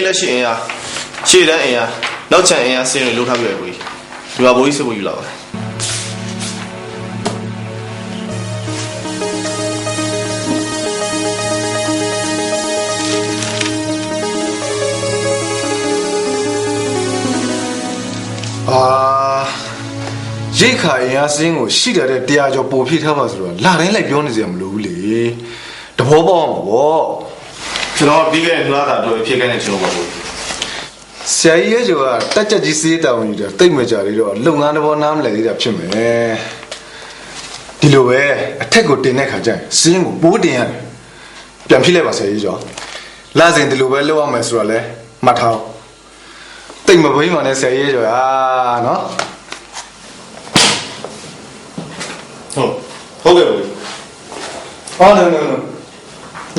ရေးလက်ရှိအင်အားရှေ့တန်းအင်အားနောက်ချန်အင်အားစင်းတွေလှုပ်ထားပြရကိုကြီးဒီမှာဘိုးကြီးစစ်ဖို့ယူလာပါအာရိတ်ခါအင်အားစင်းကိုရှိတယ်တဲ့တရားကျော်ပို့ဖြည့်ထားပါဆိုတော့လာတိုင်းလိုက်ပြောနေစရာမလိုဘူးလေတဘောပေါအောင်ဗော ကျွန်တော်ပြီးခဲ့တဲ့နှလားတာတော့ဖြစ်ခဲ့တဲ့ကျွန်တော်ပါဘိုးကြီးဆရာကြီးရဲ့ကျော်ကတက်ကြက်ကြီးစေးတောင်းနေတာတိတ်မကြလေးတော့လုပ်ငန်းတစ်ဘောနားမလည်သေးတာဖြစ်မယ်ဒီလိုပဲအထက်ကိုတင်တဲ့ခါကျရင်စင်းကိုပိုးတင်ရတယ်ပြန်ဖြည့်လိုက်ပါဆရာကြီးကျော်လာစဉ်ဒီလိုပဲလုပ်ရမယ်ဆိုတော့လဲမှတ်ထားအောင်တိတ်မဘိန်းပါနဲ့ဆရာကြီးကျော်အာနော်ဟုတ်ဟုတ်ကဲ့ဘိုးကြီးဟောနော်နော်နော်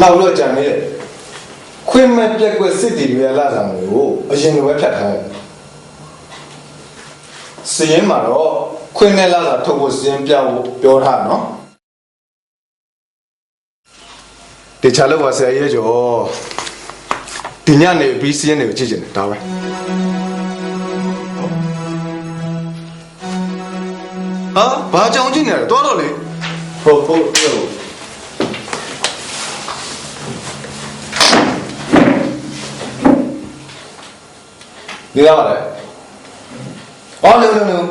နောက်တော့ကြံနေတယ် ခွင့်မဲ့ပြက်ကွက်စစ်တီတွေလာတာမျိုးအရင်လိုပဲဖြတ်ထားတယ်စရင်မှာတော့ခွင့်နဲ့လာတာထုတ်ဖို့စရင်ပြဖို့ပြောထားနော်တခြားလို့ပါဆရာရဲ့ကျော်ဒီညနေပြီးစရင်တွေကိုကြည့်ချင်တယ်ဒါပဲဟာဘာကြောင်ကြည့်နေရလဲတော်တော့လေဟုတ်ဟုတ်ဟုတ် နေရပါလေ။အော်လုံးလုံးလုံး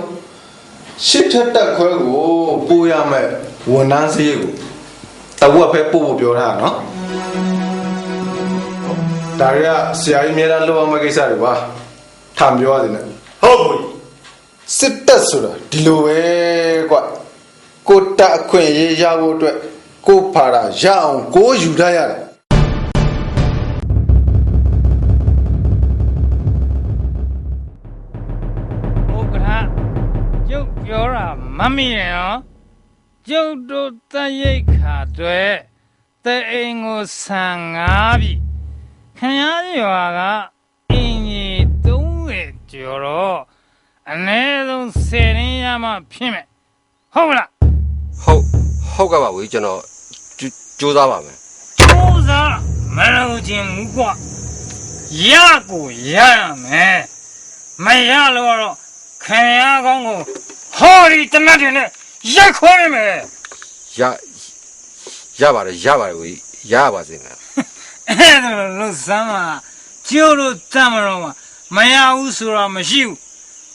ရှစ်ထက်တက်ခွဲကိုပို့ရမယ်ဝန်ထမ်းစည်းကိုတဝက်ပဲပို့ဖို့ပြောထားတာနော်။ဒါရီကဆရာကြီးအများအားလောက်အောင်မကိစ္စတွေပါ။ထံပြောရတယ်နဲ့ဟုတ်ဘိုးကြီးစစ်တက်ဆိုတာဒီလိုပဲကွ။ကိုတက်အခွင့်အရေးရဖို့အတွက်ကိုဖာတာရအောင်ကိုယူထားရတယ် မမိရင်နော်ကျုပ်တို့တန်ရိတ်ခါတွေတဲအိမ်ကိုဆန်ငါပြီခင်ဗျားရွာကအင်ကြီး30ကျော်တော့အနည်းဆုံး10ရင်းရမှဖြစ်မယ်ဟုတ်မလားဟုတ်ဟုတ်ကဲ့ပါဝေးကျွန်တော်ကြိုကြိုးစားပါမယ်ကျိုးစားမလုပ်ခြင်းဘူးကွာရကိုရရမယ်မရလို့တော့ခင်ဗျားကောင်းကို ဟောဒီတနတ်တင်နဲ့ရိုက်ခွဲမယ်ရရပါတယ်ရပါတယ်ဝေးရပါစေမယ်အဲ့ဒါလို့စမ်းမှာကျိုးလို့တတ်မလို့မှာမရဘူးဆိုတာမရှိဘူး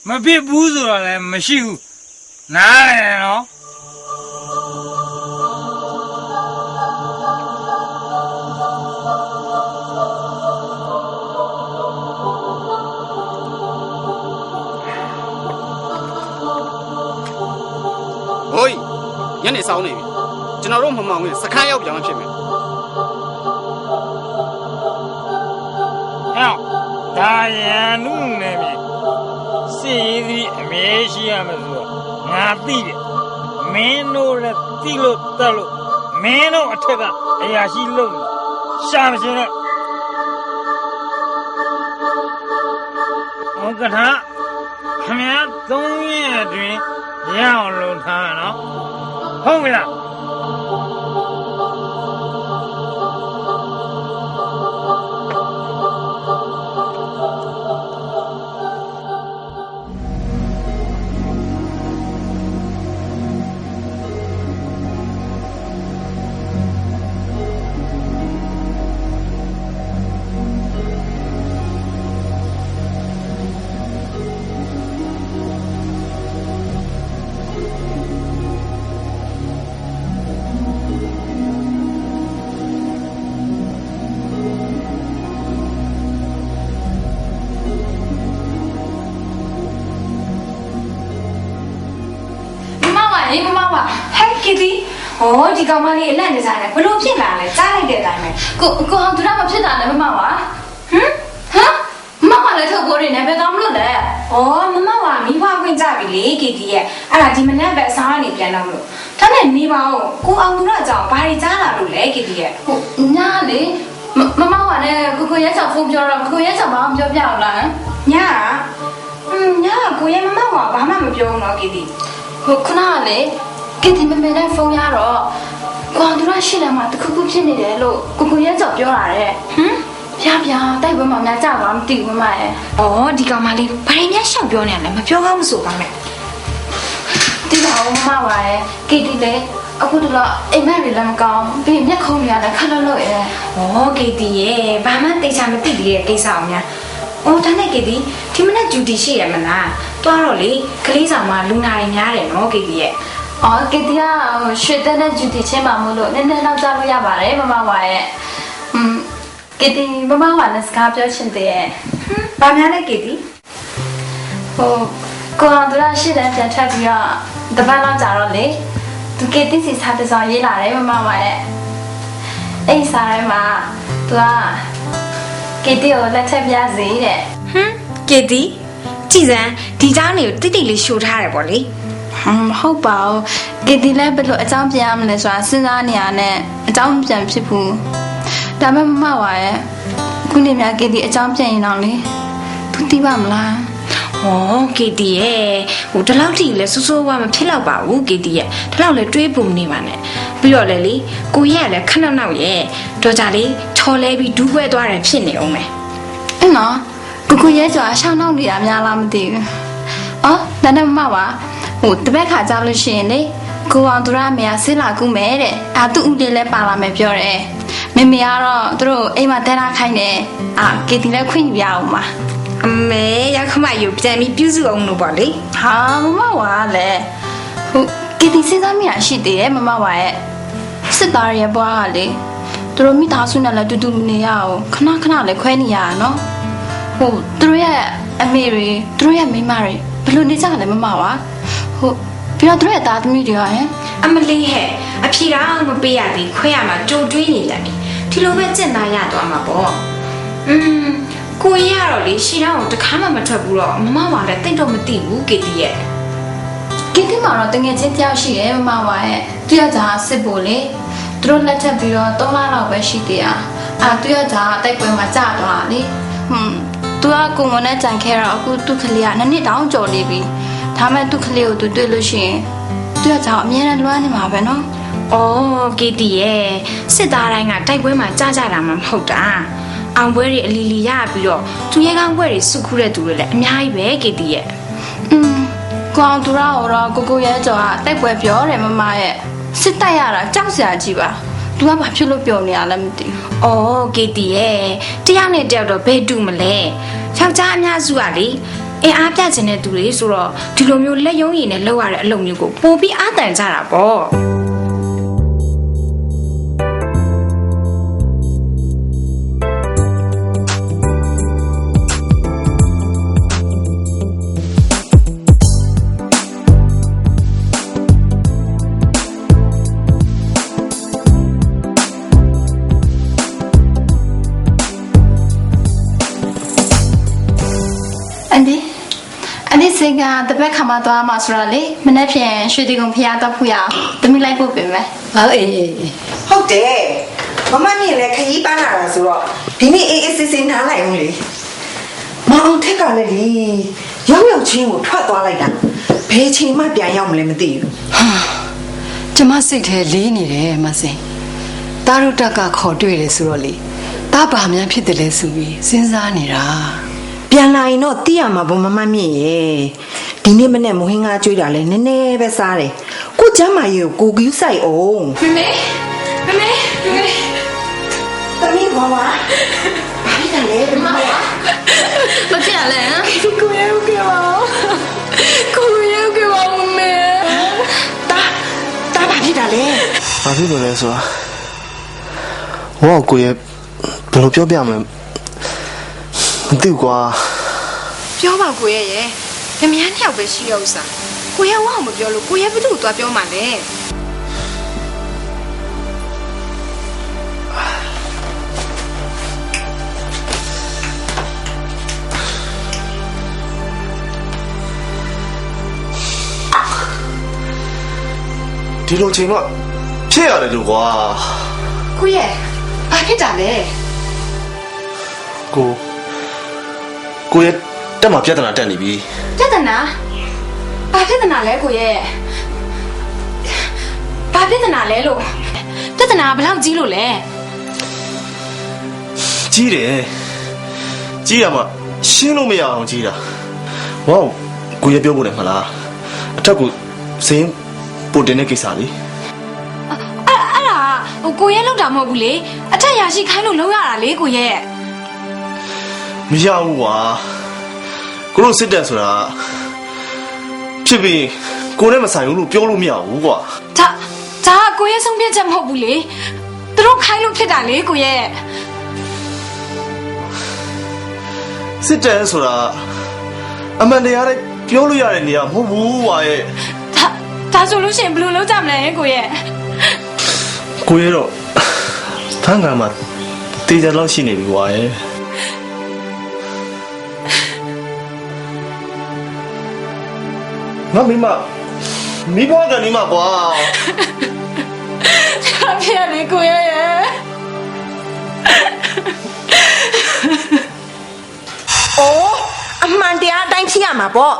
မဖြစ်ဘူးဆိုတာလည်းမရှိဘူးနားရယ်နော် ညနေဆောင်နေပြီကျွန်တော်တို့မမောင်ဝင်စခန်းရောက်ပြောင်းဖြစ်မယ်ဟဲ့ဒါရန်နုနေပြီစီရီအမေရှိရမယ်ဆိုတော့ငါသိတယ်မင်းတို့လည်းသိလို့တတ်လို့မင်းတို့အထက်ကအရာရှိလို့ရှာမရှင်နဲ့ဟုတ်ကဲ့ခမရသုံးရက်အတွင်းရအောင်လုပ်ထားနော် ဟုတ် ဟောဒီကောင်မလေးအလန့်နေစားတယ်ဘလို့ဖြစ်လာလဲကြားလိုက်တဲ့အတိုင်းပဲကိုကိုအောင်သူတော့မဖြစ်တာနဲ့မမပါဟမ်ဟမ်မမလည်းထုတ်ပေါ်နေတယ်ဘယ်ကောင်မလို့လဲဩမမပါမိဘခွင့်ကြပြီလေကီတီရဲ့အဲ့ဒါဒီမနေ့ပဲအစားကနေပြန်တော့မလို့ဒါနဲ့နေပါဦးကိုအောင်သူတော့ကြောင့်ဘာတွေကြားလာလို့လဲကီတီရဲ့ဟိုညာလေမမပါနဲ့ကိုကိုရဲချောင်ဖုန်းပြောတော့ကိုရဲချောင်ဘာမှမပြောပြအောင်လားဟမ်ညာอืมညာကိုရဲမမပါဘာမှမပြောဘူးနော်ကီတီဟိုခုနကလေ ကင်တီမမေနဲ့ဖုန်းရတော့ကွာသူရရှိတယ်မှာတခုခုဖြစ်နေတယ်လို့ကိုကိုရဲကြော်ပြောတာတဲ့ဟမ်ဖျားဖျားတိုက်ပွဲမှာများကြပါမသိဘူးမမရဲ့။အော်ဒီကောင်မလေးဘာရင်းများရှောက်ပြောနေရလဲမပြောကောင်းမဆိုပါနဲ့တိပါဦးမမပါရဲ့ကေတီလေအခုတော့အိမ်မက်တွေလည်းမကောင်းပြီးမျက်ခုံးတွေလည်းခက်လို့လို့ရဲ့။အော်ကေတီရဲ့ဘာမှတေချာမသိသေးတဲ့ကိစ္စအောင်များ။အော်ဒါနဲ့ကေတီဒီမနေ့ဂျူတီရှိရမလား။တွားတော့လေကလေးဆောင်မှာလူနာတွေများတယ်နော်ကေတီရဲ့ အော်ကေတီကရွှေတက်နဲ့ဂျူတီချင်းမှမို့လို့နည်းနည်းနောက်ကျလို့ရပါတယ်မမဝါရဲ့อืมကေတီမမဝါနဲ့စကားပြောချင်တယ်ရဲ့ဘာများလဲကေတီဟိုကိုအောင်သူရရှိတယ်ပြန်ထပ်ပြီးတော့တပတ်လောက်ကြာတော့လေသူကေတီစီစားတဲ့ဆောင်ရေးလာတယ်မမဝါရဲ့အဲ့စားရဲမှာသူကကေတီကိုလက်ချက်ပြစေတဲ့ဟမ်ကေတီကြည်စမ်းဒီသားနေကိုတိတိလေးရှိုးထားတယ်ပေါ့လေ မ်မဟုတ်ပါဘူးကေတီလည်းဘယ်လိုအကြောင်းပြန်ရမလဲဆိုတာစဉ်းစားနေရတဲ့အကြောင်းမပြန်ဖြစ်ဘူးဒါပေမဲ့မမပါရဲ့ခုနေများကေတီအကြောင်းပြန်ရင်တော့လေသူသိပါမလား။ဩကေတီရဲ့ဟိုဒီလောက်ထိလဲစိုးစိုးဝါမဖြစ်တော့ပါဘူးကေတီရဲ့ဒီလောက်လဲတွေးပုံနေပါနဲ့ပြီးတော့လေလေကိုရဲ့ကလည်းခဏနောက်ရဲ့တော့ကြလေချော်လဲပြီးဒူးပွဲသွားတယ်ဖြစ်နေအောင်မယ်အဲ့နော်ကိုကိုရဲကျော်အရှောင်းနောက်နေရများလားမသိဘူးအော်ဒါနဲ့မမပါ ဟိုတပတ်ခါကြောက်လို့ရှိရင်လေကိုအောင်သူရမေကဆင်းလာကူမယ်တဲ့အာသူ့ဦးလေးလည်းပါလာမယ်ပြောတယ်မေမေကတော့သူတို့အိမ်မှာတဲလာခိုင်းတယ်အာကေတီလည်းခွင့်ယူရအောင်ပါအမေရောက်ခမယူပြန်ပြီးပြုစုအောင်လို့ပေါ့လေဟာမမဝါလည်းဟိုကီတီစဉ်းစားမိရရှိသေးတယ်မမဝါရဲ့စစ်သားရဲ့ဘွားကလေသူတို့မိသားစုနဲ့လည်းတူတူနေရအောင်ခဏခဏလည်းခွဲနေရတာနော်ဟိုသူတို့ရဲ့အမေတွေသူတို့ရဲ့မိန်းမတွေဘယ်လိုနေကြလဲမမဝါ ဟိုပြီးတော့သူတို့ရဲ့သားသမီးတွေကဟင်အမလေးဟဲ့အဖြေတော့မပေးရသေးခွဲရမှာကြိုတွေးနေလိုက်ဒီလိုပဲကြင်သားရသွားမှာပေါ့อืมကိုရကတော့လေရှီတောင်းကိုတခါမှမထွက်ဘူးတော့မမပါလည်းတိတ်တော့မသိဘူးကေတီရဲ့ကင်းတင်မှာတော့တငယ်ချင်းတယောက်ရှိတယ်မမဝါရဲ့သူရကြစစ်ဖို့လေသူတို့လက်ထပ်ပြီးတော့၃လလောက်ပဲရှိသေးတာအာသူရကြတိုက်ပွဲမှာကြာသွားတာလေဟွန်းသူကကိုမနဲ့ကြံခဲ့တော့အခုသူ့ကလေးကနှစ်နှစ်တောင်ကြော်နေပြီ ဒါမဲ့သူ့ကလေးကိုသူတွေ့လို့ရှိရင်သူရကြအမြဲတမ်းလွှမ်းနေမှာပဲနော်အော်ကေတီရဲ့စစ်သားတိုင်းကတိုက်ပွဲမှာကြာကြတာမှမဟုတ်တာအောင်ပွဲတွေအလီလီရပြီးတော့သူရဲကောင်းပွဲတွေစုခုတဲ့သူတွေလည်းအများကြီးပဲကေတီရဲ့อืมကိုအောင်သူရတော့ကိုကိုရဲကြော်ကတိုက်ပွဲပြောတယ်မမရဲ့စစ်တိုက်ရတာကြောက်စရာကြီးပါသူကဘာဖြစ်လို့ပြောနေရလဲမသိဘူး။အော်ကေတီရဲ့တယောက်နဲ့တယောက်တော့ဘယ်တူမလဲ။ယောက်ျားအများစုကလေ အင်အားပြချင်တဲ့သူတွေဆိုတော့ဒီလိုမျိုးလက်ယုံရည်နဲ့လောက်ရတဲ့အလုပ်မျိုးကိုပိုပြီးအားတန်ကြတာပေါ့။ အန်ဒီစိတ်ကတပတ်ခါမှသွားမှာဆိုတော့လေမနေ့ဖြန်ရွှေတီကုံဖျားတော့ဖူရအောင်တမိလိုက်ဖို့ပြင်မယ်ဟောအေးအေးအေးဟုတ်တယ်မမမြင်လဲခရီးပန်းလာတာဆိုတော့ဒီနေ့အေးအေးဆေးဆေးနားလိုက်အောင်လေမအောင်ထက်ကလည်းလေရောက်ရောက်ချင်းကိုထွက်သွားလိုက်တာဘယ်ချိန်မှပြန်ရောက်မလဲမသိဘူးကျမစိတ်ထဲလေးနေတယ်မစင်တားတို့တက်ကခေါ်တွေ့တယ်ဆိုတော့လေတားဘာမှန်းဖြစ်တယ်လဲဆိုပြီးစဉ်းစားနေတာ ပြန်လာရင်တော့သိရမှာပေါ့မမမြင်ရဲ့ဒီနေ့မနေ့မဟင်းကားကြွေးတာလဲနည်းနည်းပဲစားတယ်ကိုကျမ်းမာရေးကိုကိုကူးဆိုင်အောင်မမေမမေမမေတမီးဘွားပါဘာဖြစ်လဲတမီးမဖြစ်ရလဲဟမ်ကိုရဲကိုကပါကိုရဲကိုကပါမမေတာတာဘာဖြစ်တာလဲဘာဖြစ်လို့လဲဆိုတာဟောကိုရဲ့ဘယ်လိုပြောပြမလဲ မသိဘူးကွာပြောပါကိုရဲ့ရဲ့မမန်းနှစ်ယောက်ပဲရှိရဥစားကိုရဲ့ဝအောင်မပြောလို့ကိုရဲ့ဘသူ့ကိုသွားပြောမှလဲဒီလိုချိန်တော့ဖြစ်ရတယ်လို့ကွာကိုရဲ့ဘာဖြစ်တာလဲကို ကိုရဲ့တက်မှာပြဿနာတက်နေပြီပြဿနာဘာပြဿနာလဲကိုရဲ့ဘာပြဿနာလဲလို့ပြဿနာဘယ်လောက်ကြီးလို့လဲကြကြီးတယ်ကြီးရမှရှင်းလို့မရအောင်ကြီးတာဝေါကိုရပြောဖို့တယ်မလားအထက်ကစင်းပိုတင်တဲ့ကိစ္စလေအဲ့အဲ့ဒါဟိုကိုရဲလောက်တာမဟုတ်ဘူးလေအထက်ရရှိခိုင်းလို့လုံးရတာလေကိုရဲ မရဘူးကွာကိုတို့စစ်တပ်ဆိုတာဖြစ်ပြီးကိုနဲ့မဆိုင်ဘူးလို့ပြောလို့မရဘူးကွာဒါဒါကကိုရဲဆုံးဖြတ်ချက်မဟုတ်ဘူးလေသူတို့ခိုင်းလို့ဖြစ်တာလေကိုရဲစစ်တပ်ဆိုတာအမှန်တရားနဲ့ပြောလို့ရတဲ့နေရာမဟုတ်ဘူးကွာရဲ့ဒါဒါဆိုလို့ရှိရင်ဘယ်လိုလုပ်ကြမလဲကိုရဲကိုရဲတော့ဖန်ကမှာတေးကြလောက်ရှိနေပြီကွာရဲ့ ငါမိမမိဘကနေမှာကွာအဖေလေကိုရဲရဲ့အိုးအမှန်တရားအတိုင်းဖြစ်ရမှာပေါ့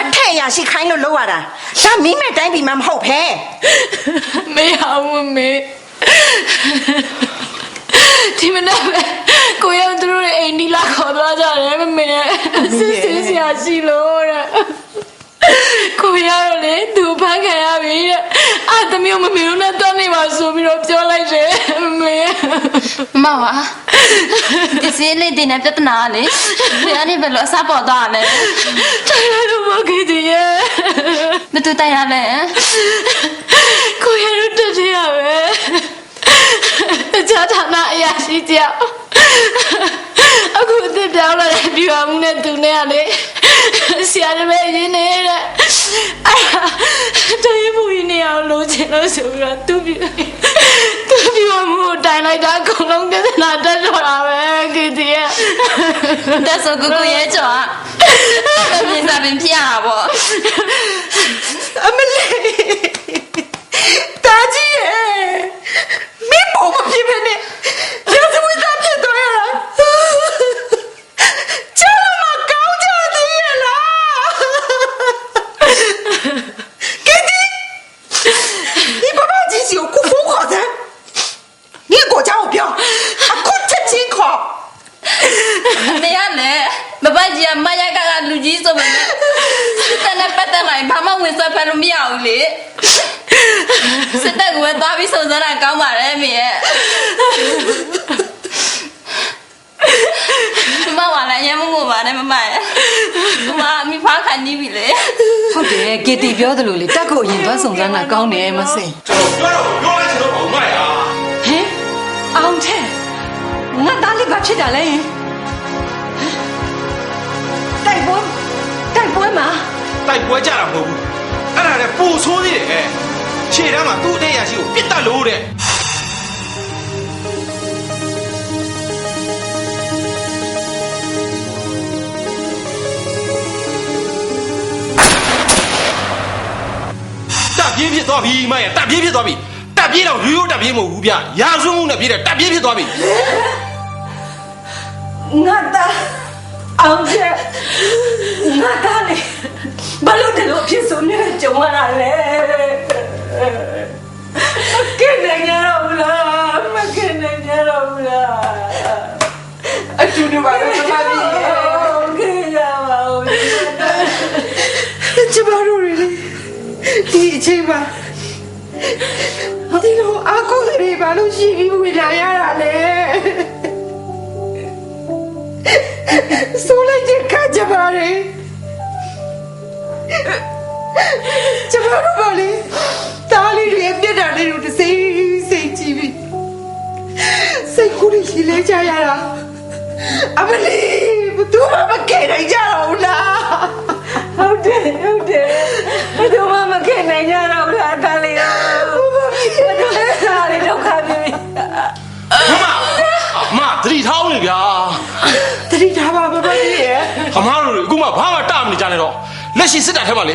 အထက်အရာရှိခိုင်းလို့လောက်ရတာဒါမိမဲ့တိုင်းပြည်မှာမဟုတ်ဖဲမရဘူးမေဒီမနက်ပဲကိုရဲသူတို့ရဲ့အိမ်ဒီလာခေါ်သွားကြတယ်မမေစစ်စစ်ဆရာရှိလို့တဲ့ ကိုရတော့လေသူဖမ်းခံရပြီတဲ့အာသမီးကိုမမေတို့နဲ့တော့နေပါဆိုပြီးတော့ပြောလိုက်တယ်မမေမမပါဒီစင်းလေးတင်တဲ့ပြဿနာကလေဘယ်ကနေဘယ်လိုအစားပေါ်သွားလဲတိုင်းရတော့မခဲ့တည်းရဲ့မတူတိုင်ရလဲကိုရတော့တက်တယ်ရပဲတခြားဌာနအရာရှိကြောက်အခုအစ်ပြောင်းလာတဲ့ဒီဟာမှုနဲ့သူနဲ့ကလေ ဆရာတပည့်ရင်းနေတဲ့အဲ့ဒါတိုင်းမှုရင်းနေအောင်လိုချင်လို့ဆိုပြီးတော့သူပြသူပြမှုကိုတိုင်လိုက်တာအကုန်လုံးကသနာတက်တော့တာပဲကြည်တည်းရဲ့တက်ဆိုကိုကိုရဲကြော်အမြင်သာပင်ဖြစ်ရတာပေါ့အ စစ်တပ်ကပဲသွားပြီးစုံစမ်းတာကောင်းပါတယ်အမေရဲ့မမကလည်းရမ်းမမို့ပါနဲ့မမရဲ့မမအမိဖားခံနေပြီလေဟုတ်တယ်ကေတီပြောသလိုလေတက်ကိုအရင်သွားစုံစမ်းတာကောင်းတယ်မစင်ကျွန်တော်ပြောတော့ပြောလိုက်ချင်တော့ဘာမှရဟင်အောင်တဲ့ငါသားလေးဘာဖြစ်တာလဲတိုက်ပွဲတိုက်ပွဲမှာတိုက်ပွဲကြတာမဟုတ်ဘူးအဲ့ဒါလည်းပူဆိုးသေးတယ် ခြေတန်းမှာသူ့အတဲ့ရရှိကိုပြစ်တက်လို့တဲ့တပ်ပြေးဖြစ်သွားပြီမရဲ့တပ်ပြေးဖြစ်သွားပြီတပ်ပြေးတော့ရိုးရိုးတပ်ပြေးမဟုတ်ဘူးဗျရာဇဝမှုနဲ့ပြေးတယ်တပ်ပြေးဖြစ်သွားပြီငါသားအောင်ချက်ငါသားလေဘာလို့ဒီလိုဖြစ်ဆိုနေကြုံရတာလဲမ ကင်းနိုင်ရတော့လားမကင်းနိုင်ရတော့လားအတူတူပါလို့မမကြီးကဲရပါဦးကျမတို့တွေလေဒီအချိန်မှာဒီလိုအကူတွေဘာလို့ရှိပြီးဝင်လာရတာလဲဆိုလိုက်တဲ့ခါကြပါလေကျမတို့ပါလေတား လေးတွေပြက်တာလေးတို့တစ်စိမ့်စိတ်ကြည့်ပြီစိတ်ကူးရှိလဲကြရတာအမလေးဘသူမှမကဲနိုင်ကြတော့ဘူးလားဟုတ်တယ်ဟုတ်တယ်ဘသူမှမကဲနိုင်ကြတော့ဘူးလားတားလေးတို့ဘသူလဲတားလေးဒုက္ခပြီမမသတိထားအောင်လေဗျာတတိထားပါဘဘကြီးရဲ့ခမားတို့တွေအခုမှဘာမှတမနေကြနဲ့တော့လက်ရှိစစ်တပ်ထဲမှာလေ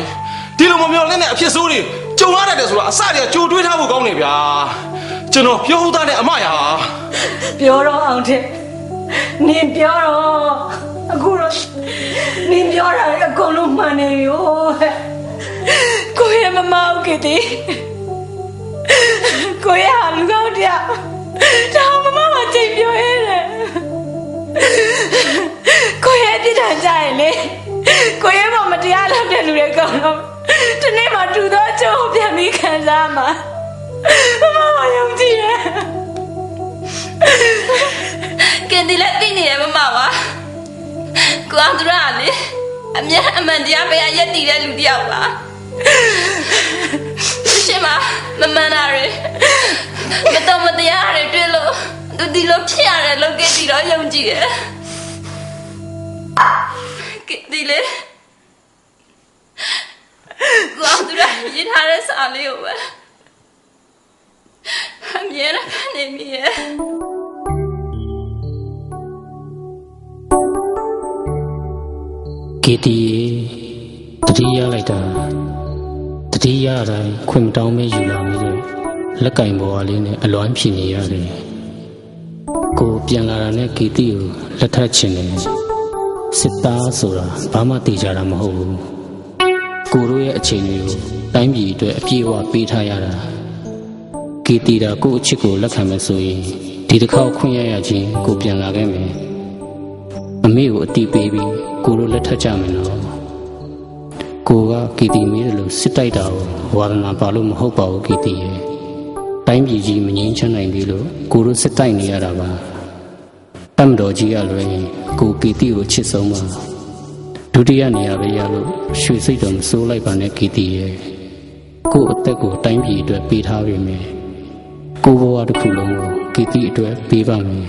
ဒီလိုမမျောလင်းတဲ့အဖြစ်ဆိုးတွေ ကြုံရတတ်တယ်ဆိုတာအစတည်းကကြိုတွေးထားဖို့ကောင်းနေဗျာကျွန်တော်ပြောဟုတ်သားနဲ့အမရာပြောတော့အောင်တဲ့နင်ပြောတော့အခုတော့နင်ပြောတာအကုန်လုံးမှန်နေရောကိုရဲ့မမဟုတ်ကတည်းကိုရဲ့ဟာလူကောင်းတရားဒါမမမချိန်ပြောရဲတယ်ကိုရဲ့အပြစ်ဒဏ်ကြရင်လေကိုရဲ့မမတရားလုပ်တဲ့လူတွေကောင်တော့ ဒီနေ့မှတူတော့အကျိုးကိုပြန်ပြီးခံစားမှာမမမယုံကြည်ရဲ့ကင်ဒီလည်းသိနေတယ်မမပါကိုအောင်သူရကလေအမြဲအမှန်တရားပဲရက်တည်တဲ့လူတစ်ယောက်ပါရှင်မမမှန်တာတွေမတော်မတရားတွေတွေ့လို့သူဒီလိုဖြစ်ရတယ်လို့ကင်ဒီတော့ယုံကြည်ရဲ့ကင်ဒီလေ ကိုအောင်သူရရေးထားတဲ့စာလေးကိုပဲအမြဲတမ်းဖတ်နေမိရဲ့ကီတီရေတတိယလိုက်တာတတိယတိုင်းခွင့်မတောင်းမဲယူလာမိတဲ့လက်ကင်ပေါ်ကလေးနဲ့အလွမ်းဖြစ်နေရတယ်ကိုပြန်လာတာနဲ့ကီတီကိုလက်ထပ်ချင်တယ်စစ်သားဆိုတာဘာမှတေချာတာမဟုတ်ဘူး ကိုတို့ရဲ့အချိန်တွေကိုတိုင်းပြည်အတွက်အပြည့်အဝပေးထားရတာကီတီတာကိုယ့်အချစ်ကိုလက်ခံမယ်ဆိုရင်ဒီတစ်ခေါက်ခွင့်ရရချင်းကိုပြန်လာခဲ့မယ်အမေကိုအတီးပေးပြီးကိုလိုလက်ထပ်ကြမယ်နော်ကိုကကီတီမီးတယ်လို့စစ်တိုက်တာကိုဝါဒနာပါလို့မဟုတ်ပါဘူးကီတီရဲ့တိုင်းပြည်ကြီးမငြင်းချမ်းနိုင်သေးလို့ကိုလိုစစ်တိုက်နေရတာပါတမ်တော်ကြီးကလွယ်ရင်ကိုကီတီကိုချစ်ဆုံးပါ ဒုတိယနေရာပဲရလို့ရွှေစိတ်တော်မစိုးလိုက်ပါနဲ့ကီတီရဲ့ကိုအသက်ကိုတိုင်းပြည်အတွက်ပေးထားပြီမယ်ကိုဘဝတစ်ခုလုံးကိုကီတီအတွက်ပေးပါမယ်